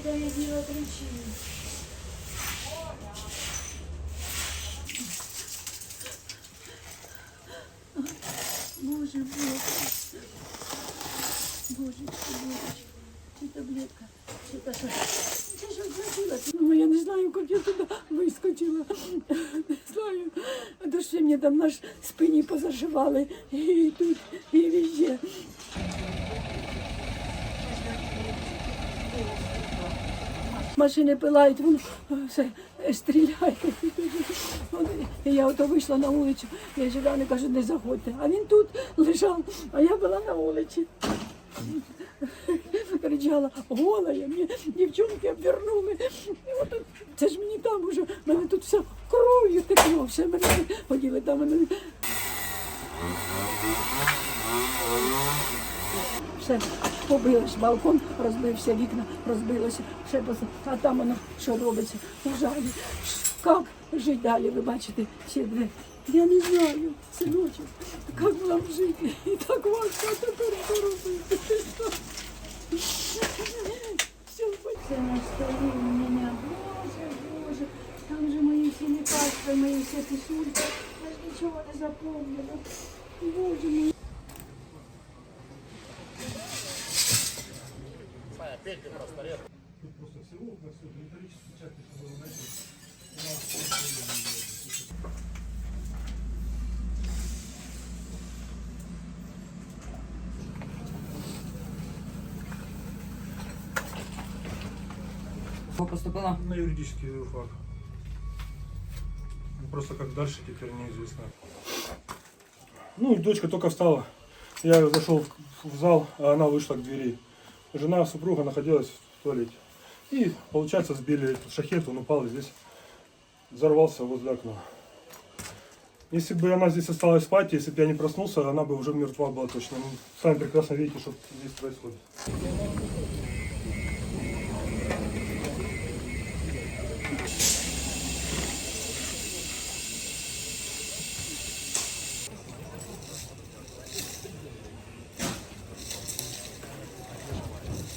куда я дела ключи. Боже, боже. Божечки, божечки. Чи таблетка, чи та що. Це ж зробила. Ну, я не знаю, як я туди вискочила. Не знаю. А то ще мені там наш спині позашивали. І тут, і везде. Машини пилають, воно все стріляє. І я ото вийшла на вулицю, я жила, кажу, не заходьте. А він тут лежав, а я була на вулиці. Кричала, голая, мені дівчонки обвернули. І от це ж мені там уже, мене тут все кров'ю текло, все мене хотіли там мене. Все, побилось, балкон розбився, вікна розбилося, все поза- а там воно що робиться, ужалі. Як жити далі, ви бачите, всі дві. Я не знаю, синочок, як нам жити? І так важко, а тепер що робити? Все, це на столі у мене, боже, боже, там же мої всі лекарства, мої всі писульки, я ж нічого не запомнила. Боже мій. Кого поступила? На юридический фак. Ну, Просто как дальше теперь неизвестно. Ну и дочка только встала. Я зашел в зал, а она вышла к двери. Жена, супруга находилась в туалете. И, получается, сбили этот шахет, он упал и здесь взорвался возле окна. Если бы она здесь осталась спать, если бы я не проснулся, она бы уже мертва была точно. Ну, сами прекрасно видите, что здесь происходит.